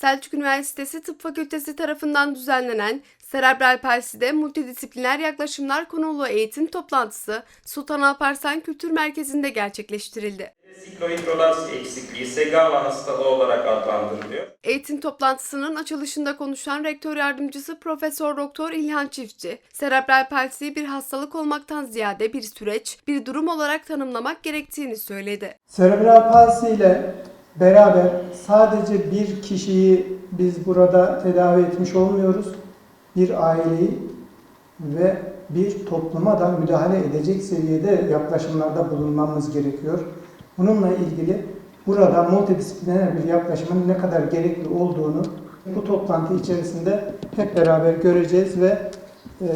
Selçuk Üniversitesi Tıp Fakültesi tarafından düzenlenen Serebral Palsi'de multidisipliner yaklaşımlar konulu eğitim toplantısı Sultan Alparslan Kültür Merkezi'nde gerçekleştirildi. Siklohidrolaz eksikliği SGAVA hastalığı olarak adlandırılıyor. Eğitim toplantısının açılışında konuşan rektör yardımcısı Profesör Doktor İlhan Çiftçi, serebral palsiyi bir hastalık olmaktan ziyade bir süreç, bir durum olarak tanımlamak gerektiğini söyledi. Serebral palsi ile beraber sadece bir kişiyi biz burada tedavi etmiş olmuyoruz. Bir aileyi ve bir topluma da müdahale edecek seviyede yaklaşımlarda bulunmamız gerekiyor. Bununla ilgili burada multidisipliner bir yaklaşımın ne kadar gerekli olduğunu bu toplantı içerisinde hep beraber göreceğiz ve e,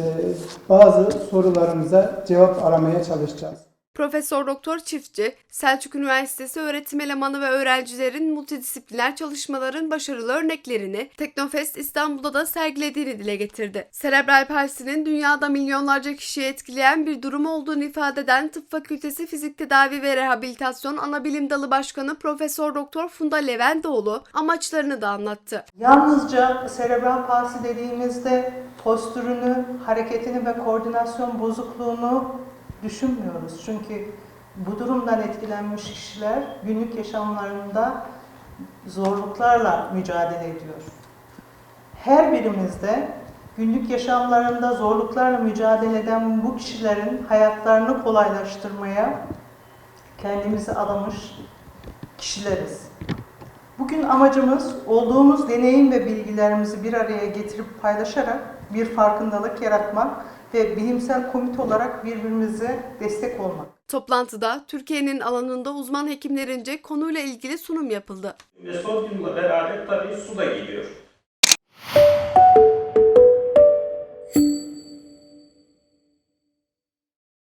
bazı sorularımıza cevap aramaya çalışacağız. Profesör Doktor Çiftçi, Selçuk Üniversitesi öğretim elemanı ve öğrencilerin multidisipliner çalışmaların başarılı örneklerini Teknofest İstanbul'da da sergilediğini dile getirdi. Serebral palsinin dünyada milyonlarca kişiyi etkileyen bir durum olduğunu ifade eden Tıp Fakültesi Fizik Tedavi ve Rehabilitasyon Anabilim Dalı Başkanı Profesör Doktor Funda Levendoğlu amaçlarını da anlattı. Yalnızca serebral palsi dediğimizde postürünü, hareketini ve koordinasyon bozukluğunu düşünmüyoruz. Çünkü bu durumdan etkilenmiş kişiler günlük yaşamlarında zorluklarla mücadele ediyor. Her birimizde günlük yaşamlarında zorluklarla mücadele eden bu kişilerin hayatlarını kolaylaştırmaya kendimizi adamış kişileriz. Bugün amacımız olduğumuz deneyim ve bilgilerimizi bir araya getirip paylaşarak bir farkındalık yaratmak ve bilimsel komite olarak birbirimize destek olmak. Toplantıda Türkiye'nin alanında uzman hekimlerince konuyla ilgili sunum yapıldı. Ve sodyumla beraber tabii su da geliyor.